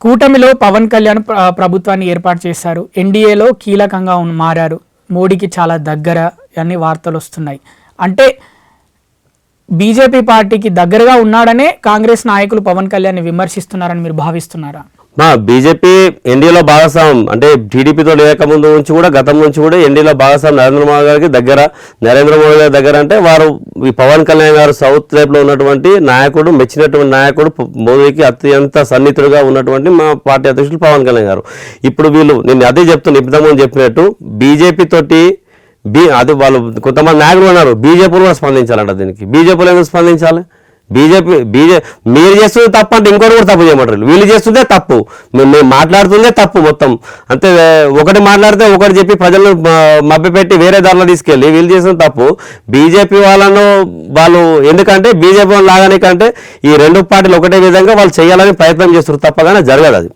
కూటమిలో పవన్ కళ్యాణ్ ప్రభుత్వాన్ని ఏర్పాటు చేశారు. ఎన్డీఏలో కీలకంగా మారారు. మోడీకి చాలా దగ్గర అన్ని వార్తలు వస్తున్నాయి అంటే బీజేపీ పార్టీకి దగ్గరగా ఉన్నాడనే కాంగ్రెస్ నాయకులు పవన్ కళ్యాణ్ విమర్శిస్తున్నారని మీరు భావిస్తున్నారా? మా బీజేపీ ఎన్డీఏలో భాగస్వామ్యం అంటే టీడీపీతో లేకముందు నుంచి కూడా గతం నుంచి కూడా ఎన్డీఏలో భాగస్వామ్యం నరేంద్ర మోదీ గారికి దగ్గర. నరేంద్ర మోదీ గారి దగ్గర అంటే వారు ఈ పవన్ కళ్యాణ్ గారు సౌత్లో ఉన్నటువంటి నాయకుడు మెచ్చినటువంటి నాయకుడు మోదీకి అత్యంత సన్నిహితుడుగా ఉన్నటువంటి మా పార్టీ అధ్యక్షులు పవన్ కళ్యాణ్ గారు. ఇప్పుడు వీళ్ళు నేను అదే చెప్తున్నా ఇంతకుముందు చెప్పినట్టు బీజేపీ తోటి బీ అది వాళ్ళు కొంతమంది నాయకులు ఉన్నారు. బీజేపీలు కూడా స్పందించాలంట దీనికి. బీజేపీలు ఎందుకు స్పందించాలి? బీజేపీ బీజే మీరు చేస్తుంది తప్పు అంటే ఇంకోటి కూడా తప్పు చేయమంటారు. వీళ్ళు చేస్తుందే తప్పు. మేము మేము మాట్లాడుతుందే తప్పు మొత్తం. అంతే ఒకటి మాట్లాడితే ఒకటి చెప్పి ప్రజలను మభ్యపెట్టి వేరే దారిలో తీసుకెళ్ళి వీళ్ళు చేసిన తప్పు. బీజేపీ వాళ్ళను వాళ్ళు ఎందుకంటే బీజేపీ వాళ్ళు లాగానే కంటే ఈ రెండు పార్టీలు ఒకటే విధంగా వాళ్ళు చేయాలని ప్రయత్నం చేస్తారు తప్పగానే జరగదు అది.